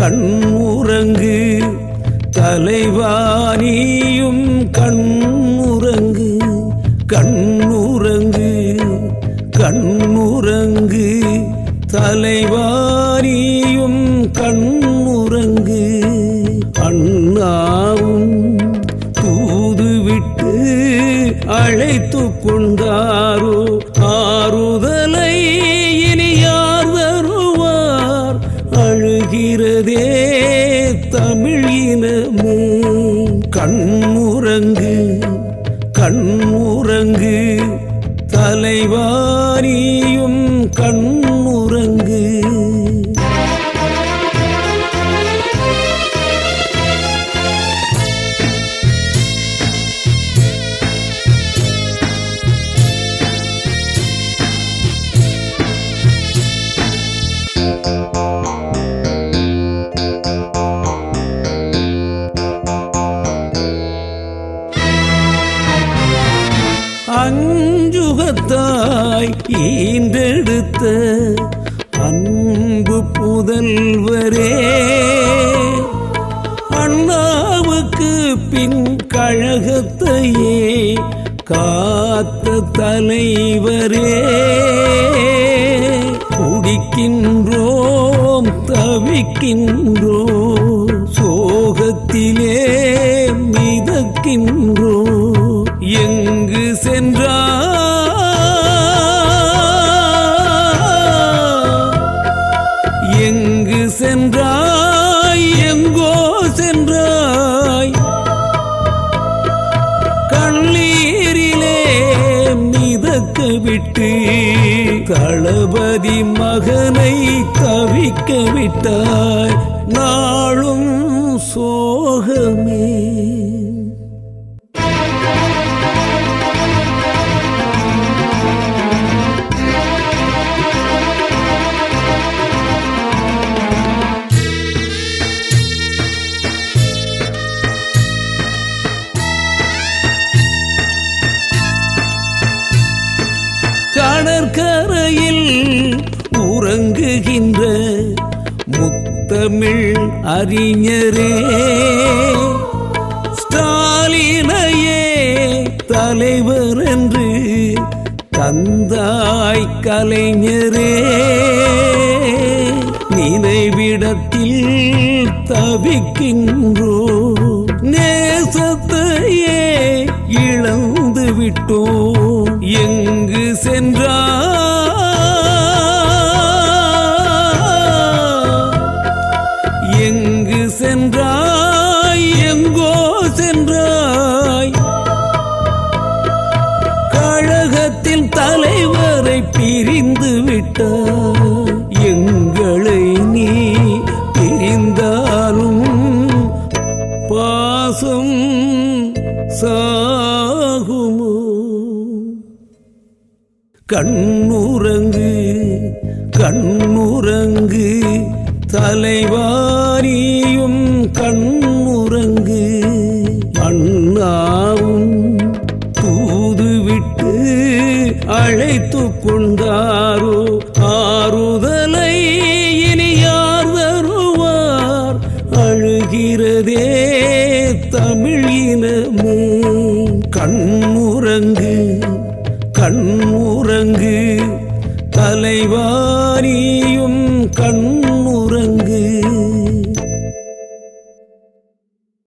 கண்முரங்கு தலைவானியும் தலைவாணியும் கண்முரங்கு கண்ணுறங்கு கண்முரங்கு தலைவாணியும் ஆகிறதே தமிழ் இனமே கண்முரங்கு கண்முரங்கு தலைவாரியும் கண்முரங்கு தாய் ஈந்தெடுத்த அன்பு புதல்வரே. அண்ணாவுக்கு பின் கழகத்தையே காத்த தலைவரே. குடிக்கின்றோம் தவிக்கின்றோம் சோகத்திலே மிதக்கின்றோம். எங்கு சென்றார் விட்டு தளபதி மகனை தவிக்க விட்டாய். நாளும் சோகமே. கரையில் உறங்குகின்ற முத்தமிழ் அறிஞரே. ஸ்டாலினையே தலைவர் என்று தந்தாய் கலைஞரே. நினைவிடத்தில் தவிக்கின்றோ நேசத்தையே இழந்து விட்டோ எங்கு சென்றார் எங்களை நீ பிரிந்தாலும் பாசம் சாகுமோ? கண்ணுறங்கு கண்ணுறங்கு தலைவாரியும் கண்ணுறங்கு அண்ணாவும் தூதுவிட்டு அழைத்து கொண்டு அழுகிறதே தமிழ் இனமே? கண்முரங்கு கண்முரங்கு தலைவா